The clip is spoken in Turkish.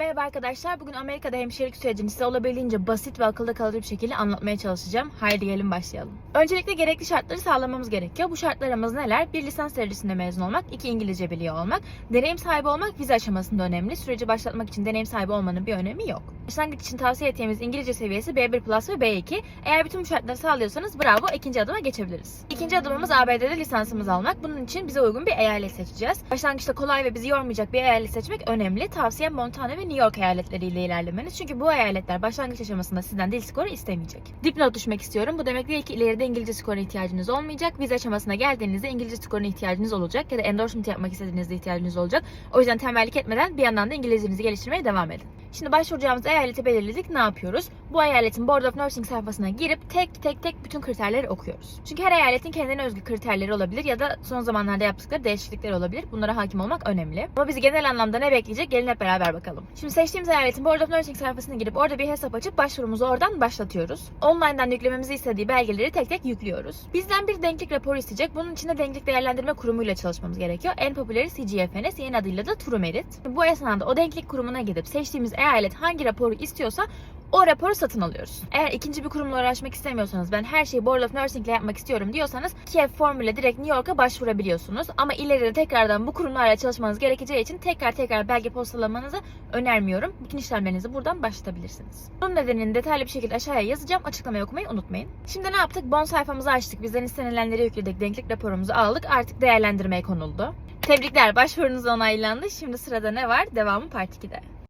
Merhaba arkadaşlar. Bugün Amerika'da hemşirelik sürecini size olabildiğince basit ve akılda kalıcı bir şekilde anlatmaya çalışacağım. Haydi gelin başlayalım. Öncelikle gerekli şartları sağlamamız gerekiyor. Bu şartlarımız neler? Bir lisans derecesinde mezun olmak, iki İngilizce biliyor olmak, deneyim sahibi olmak vize aşamasında önemli. Süreci başlatmak için deneyim sahibi olmanın bir önemi yok. Başlangıç için tavsiye ettiğimiz İngilizce seviyesi B1 Plus ve B2. Eğer bütün bu şartları sağlıyorsanız bravo ikinci adıma geçebiliriz. İkinci adımımız ABD'de lisansımızı almak. Bunun için bize uygun bir eyalet seçeceğiz. Başlangıçta kolay ve bizi yormayacak bir eyalet seçmek önemli. Tavsiyem Montana ve New York eyaletleriyle ilerlemeniz. Çünkü bu eyaletler başlangıç aşamasında sizden dil skoru istemeyecek. Dipnot düşmek istiyorum. Bu demek değil ki ileride İngilizce skoruna ihtiyacınız olmayacak. Vize aşamasına geldiğinizde İngilizce skoruna ihtiyacınız olacak ya da endorsement yapmak istediğinizde ihtiyacınız olacak. O yüzden tembellik etmeden bir yandan da İngilizcenizi geliştirmeye devam edin. Şimdi başvuracağımız eyaleti belirledik. Ne yapıyoruz? Bu eyaletin Board of Nursing sayfasına girip tek tek tek bütün kriterleri okuyoruz. Çünkü her eyaletin kendine özgü kriterleri olabilir ya da son zamanlarda yaptıkları değişiklikler olabilir. Bunlara hakim olmak önemli. Ama bizi genel anlamda ne bekleyecek? Gelin hep beraber bakalım. Şimdi seçtiğimiz eyaletin Board of Nursing sayfasına girip orada bir hesap açıp başvurumuzu oradan başlatıyoruz. Online'dan yüklememizi istediği belgeleri tek tek yüklüyoruz. Bizden bir denklik raporu isteyecek. Bunun için de denklik değerlendirme kurumuyla çalışmamız gerekiyor. En popüleri CGFNS, yeni adıyla da TrueMerit. Bu esnada o denklik kurumuna gidip seçtiğimiz eyalet hangi raporu istiyorsa o raporu satın alıyoruz. Eğer ikinci bir kurumla uğraşmak istemiyorsanız ben her şeyi Board of Nursing ile yapmak istiyorum diyorsanız Kiev formüle direkt New York'a başvurabiliyorsunuz. Ama ileride tekrardan bu kurumlarla çalışmanız gerekeceği için tekrar tekrar belge postalamanızı önermiyorum. Bütün işlemlerinizi buradan başlatabilirsiniz. Bunun nedenini detaylı bir şekilde aşağıya yazacağım. Açıklamayı okumayı unutmayın. Şimdi ne yaptık? Bon sayfamızı açtık. Bizden istenilenleri yükledik. Denklik raporumuzu aldık. Artık değerlendirmeye konuldu. Tebrikler. Başvurunuz onaylandı. Şimdi sırada ne var? Devamı part 2'de.